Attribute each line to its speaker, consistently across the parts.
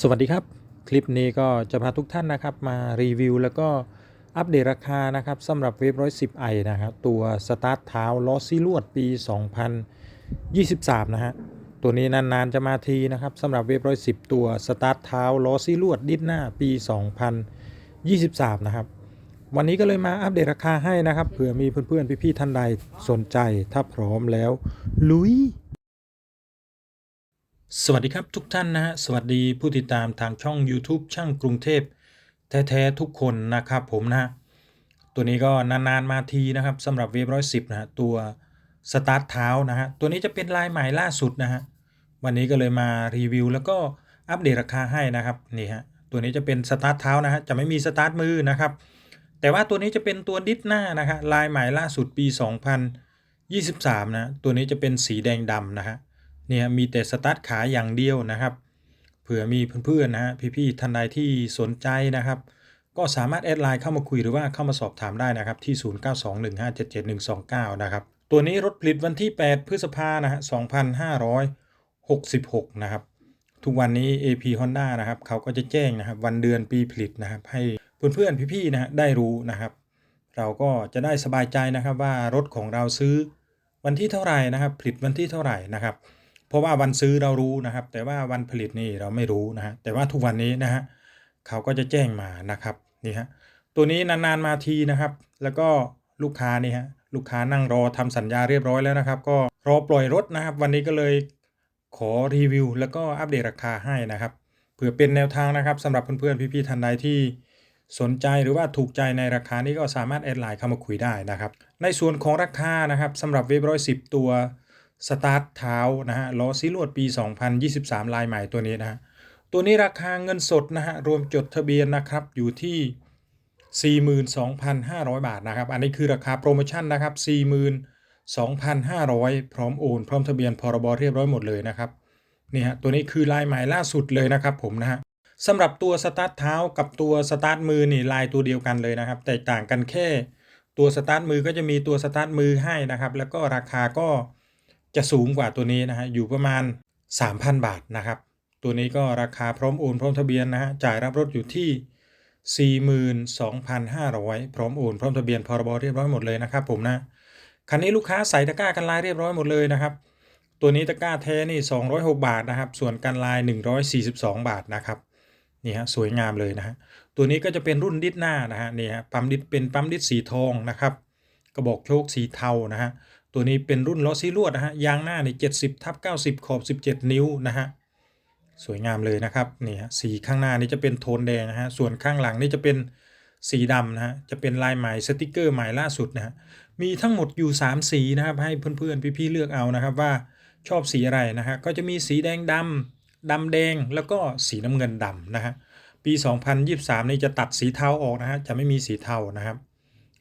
Speaker 1: สวัสดีครับ คลิปนี้ก็จะพาทุกท่านนะครับมารีวิว แล้วก็อัปเดตราคานะครับสำหรับเวฟ110 i นะครับตัวสตาร์ทเท้าล้อซีลวดปี 2023 นะฮะตัวนี้นานๆจะมาทีนะครับสำหรับเวฟ110ตัวสตาร์ทเท้าล้อซีลวดดิสหน้าปี 2023 นะครับวันนี้ก็เลยมาอัปเดตราคาให้นะครับเผื่อมีเพื่อนๆพี่ๆท่านใดสนใจถ้าพร้อมแล้วลุย สวัสดีครับทุกท่านนะฮะสวัสดีผู้ติดตามทางช่อง YouTube ช่างกรุงเทพแท้ๆทุกคนนะครับผมนะฮะตัวนี้ก็นานๆมาทีนะครับสำหรับเวฟร้อยสิบนะฮะตัวสตาร์ทเท้านะฮะตัวนี้จะเป็นลายใหม่ล่าสุดนะฮะวันนี้ก็เลยมารีวิวแล้วก็อัปเดตราคาให้นะครับนี่ฮะตัวนี้จะเป็นสตาร์ทเท้านะฮะจะไม่มีสตาร์ทมือนะครับแต่ว่าตัวนี้จะเป็นตัวดิสหน้านะฮะลายใหม่ล่าสุดปี 2023นะตัวนี้จะเป็นสีแดงดำนะฮะ เนี่ยมีแต่สตาร์ทขาอย่างเดียวนะครับ เผื่อมีเพื่อนๆนะฮะพี่ๆท่านใดที่สนใจนะครับ ก็สามารถแอดไลน์เข้ามาคุยหรือว่าเข้ามาสอบถามได้นะครับที่ 0921577129 นะครับ ตัวนี้รถผลิตวันที่ 8 พฤษภานะฮะ2566 นะครับ ทุกวันนี้ AP Honda นะครับเขาก็จะแจ้งนะครับวันเดือนปีผลิตนะครับ ให้เพื่อนๆพี่ๆนะฮะได้รู้นะครับ เราก็จะได้สบายใจนะครับว่ารถของเราซื้อวันที่เท่าไหร่นะครับ ผลิตวันที่เท่าไหร่นะครับ เพราะว่าวันซื้อเรารู้นะครับ แต่ว่าวันผลิตนี่เราไม่รู้นะฮะแต่ว่าทุกวันนี้นะฮะเขาก็จะแจ้งมานะครับนี่ฮะตัวนี้นานๆมาทีนะครับ แล้วก็ลูกค้านี่ฮะลูกค้านั่งรอทำสัญญาเรียบร้อยแล้วนะครับ ก็รอปล่อยรถนะครับ วันนี้ก็เลยขอรีวิว แล้วก็อัปเดตราคาให้นะครับเผื่อเป็นแนวทางนะครับสำหรับเพื่อนๆพี่ๆท่านใดที่สนใจหรือว่าถูกใจในราคานี้ก็สามารถแอดไลน์เข้ามาคุยได้นะครับ ในส่วนของราคานะครับสำหรับเว็บร้อยสิบตัว สตาร์ทเท้านะฮะล้อซีลวดปี 2023 ลายใหม่ตัวนี้นะฮะตัวนี้ราคาเงินสดนะฮะรวมจดทะเบียนนะครับอยู่ที่ 42,500 บาทนะครับ อันนี้คือราคาโปรโมชั่นนะครับ 42,500 พร้อมโอน พร้อมทะเบียนพรบเรียบร้อยหมดเลยนะครับนี่ฮะตัวนี้คือลายใหม่ล่าสุดเลยนะครับผมนะฮะสำหรับตัวสตาร์ทเท้ากับตัวสตาร์ทมือนี่ลายตัวเดียวกันเลยนะครับ แตกต่างกันแค่ ตัวสตาร์ทมือก็จะมีตัวสตาร์ทมือให้นะครับ แล้วก็ราคาก็ จะสูงกว่าตัวนี้นะฮะอยู่ประมาณ 3,000 บาทนะครับ ตัวนี้ก็ราคาพร้อมโอนพร้อมทะเบียนนะฮะจ่ายรับรถอยู่ที่42,500 พร้อมโอนพร้อมทะเบียนพรบเรียบร้อยหมดเลยนะครับผมนะ คันนี้ลูกค้าใส่ตะกร้ากันลายเรียบร้อยหมดเลยนะครับ ตัวนี้ตะกร้าแท้นี่ 206 บาทนะครับ ส่วนกันลาย 142 บาทนะครับ นี่ฮะสวยงามเลยนะฮะ ตัวนี้ก็จะเป็นรุ่นดิสหน้านะฮะนี่ฮะปั๊มดิสเป็นปั๊มดิสสีทองนะครับ กระบอกโชคสีเทานะฮะ ตัวนี้เป็นรุ่นล้อซีลวดนะฮะยางหน้าใน70ทับ90 ขอบ 17 นิ้วนะฮะสวยงามเลยนะครับนี่ฮะสีข้างหน้านี่จะเป็นโทนแดงนะฮะส่วนข้างหลังนี่จะเป็นสีดำนะฮะจะเป็นลายใหม่สติกเกอร์ใหม่ล่าสุดนะฮะมีทั้งหมดอยู่ 3 สีนะครับให้เพื่อนๆพี่ๆเลือกเอานะครับว่าชอบสีอะไรนะฮะก็จะมีสีแดงดำดำแดงแล้วก็สีน้ำเงินดำนะฮะปี 2023 นี่จะตัดสีเทาออกนะฮะจะไม่มีสีเทานะครับ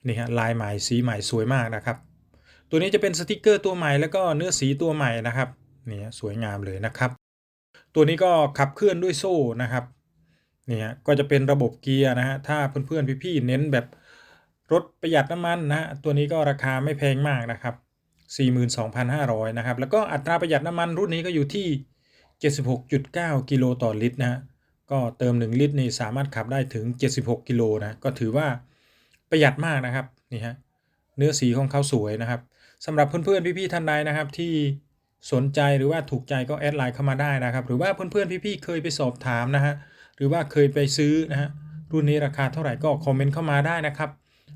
Speaker 1: นี่ฮะลายใหม่สีใหม่สวยมากนะครับ ตัวนี้จะเป็นสติกเกอร์ตัวใหม่แล้วก็เนื้อสีตัวใหม่นะครับนี่สวยงามเลยนะครับ ตัวนี้ก็ขับเคลื่อนด้วยโซ่นะครับนี่ฮะก็จะเป็นระบบเกียร์นะฮะถ้าเพื่อนๆพี่ๆเน้นแบบรถประหยัดน้ำมันนะฮะตัวนี้ก็ราคาไม่แพงมากนะครับ 42,500นะครับแล้วก็อัตราประหยัดน้ำมันรุ่นนี้ก็อยู่ที่ 76.9 กิโลต่อลิตรนะฮะก็เติม 1 ลิตรนี่สามารถขับได้ถึง 76 กิโลนะก็ถือว่าประหยัดมากนะครับนี่ฮะเนื้อสีของเขาสวยนะครับ สำหรับเพื่อนๆพี่ๆท่านใดนะครับ ที่สนใจหรือว่าถูกใจก็แอดไลน์เข้ามาได้นะครับ หรือว่าเพื่อนๆพี่ๆเคยไปสอบถามนะฮะหรือว่าเคยไปซื้อนะฮะรุ่นนี้ราคาเท่าไหร่ก็คอมเมนต์เข้ามาได้นะครับ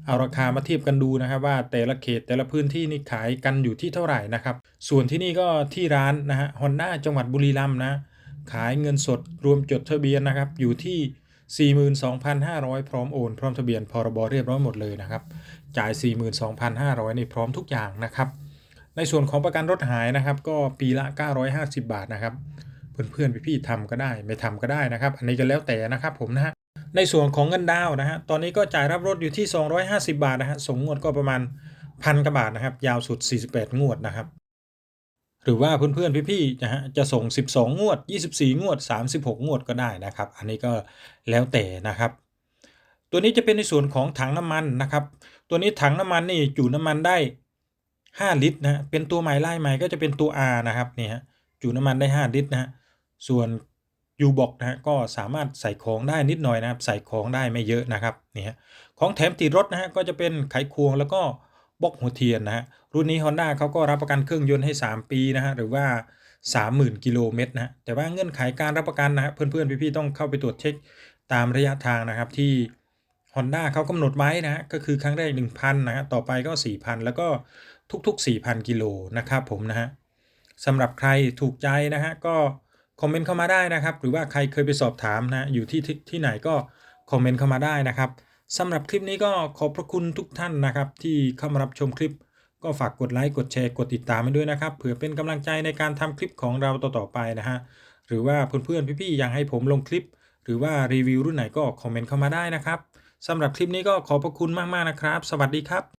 Speaker 1: เอาราคามาเทียบกันดูนะครับ ว่าแต่ละเขตแต่ละพื้นที่นี่ขายกันอยู่ที่เท่าไหร่นะครับ ส่วนที่นี่ก็ที่ร้านนะฮะฮอนด้าจังหวัดบุรีรัมย์นะขายเงินสดรวมจดทะเบียนนะครับ อยู่ที่ 42,500 พร้อมโอน พร้อมทะเบียนพรบเรียบร้อยหมดเลยนะครับ จ่าย 42,500นี่พร้อมทุกอย่างนะครับ ในส่วนของประกันรถหายนะครับ ก็ปีละ 950 บาทนะครับ เพื่อนๆพี่ๆทำก็ได้ ไม่ทำก็ได้นะครับ อันนี้ก็แล้วแต่นะครับผมนะฮะในส่วนของเงินดาวนะฮะ ตอนนี้ก็จ่ายรับรถอยู่ที่ 250 บาทนะฮะส่งงวดก็ประมาณพันกว่าบาทนะครับ ยาวสุด 48 งวดนะครับ หรือว่าเพื่อนๆพี่ๆนะฮะจะส่ง 12 งวด 24 งวด 36 งวดก็ได้นะครับ อันนี้ก็แล้วแต่นะครับ ตัวนี้จะเป็นในส่วนของถังน้ำมันนะครับ ตัวนี้ถังน้ำมันนี่จุน้ำมันได้ 5 ลิตรนะเป็นตัวใหม่ไล่ใหม่ก็จะเป็นตัว R นะครับนี่ฮะจุน้ำมันได้ 5 ลิตรนะฮะส่วนยูบอกนะฮะก็สามารถใส่ของได้นิดหน่อยนะครับ ใส่ของได้ไม่เยอะนะครับนี่ฮะของแถมติดรถนะฮะก็จะเป็นไขควงแล้วก็ บล็อกหัวเทียนนะฮะรุ่นนี้ Honda เขาก็รับประกันเครื่องยนต์ให้ 3 ปีนะฮะหรือว่า 30,000 กิโลเมตรนะแต่ว่าเงื่อนไขการรับประกันนะฮะเพื่อนๆ พี่ๆ ต้องเข้าไปตรวจเช็คตามระยะทางนะครับที่ Honda เขากำหนดไว้นะฮะก็คือครั้งแรก 1,000นะฮะต่อไปก็ 4,000 แล้วก็ทุกๆ 4,000 กิโลนะครับผมนะฮะสำหรับใครถูกใจนะฮะก็คอมเมนต์เข้ามาได้นะครับ หรือว่าใครเคยไปสอบถามนะอยู่ที่ที่ไหนก็คอมเมนต์เข้ามาได้นะครับ สำหรับคลิปนี้ก็ขอบพระคุณทุกท่านนะครับ ที่เข้ามารับชมคลิป ก็ฝากกดไลค์กดแชร์กดติดตามให้ด้วยนะครับเผื่อเป็นกำลังใจในการทำคลิปของเราต่อๆไปนะฮะหรือว่าเพื่อนๆพี่ๆอยากให้ผมลงคลิป หรือว่ารีวิวรุ่นไหนก็คอมเมนต์เข้ามาได้นะครับสำหรับคลิปนี้ก็ขอบพระคุณมากๆนะครับ สวัสดีครับ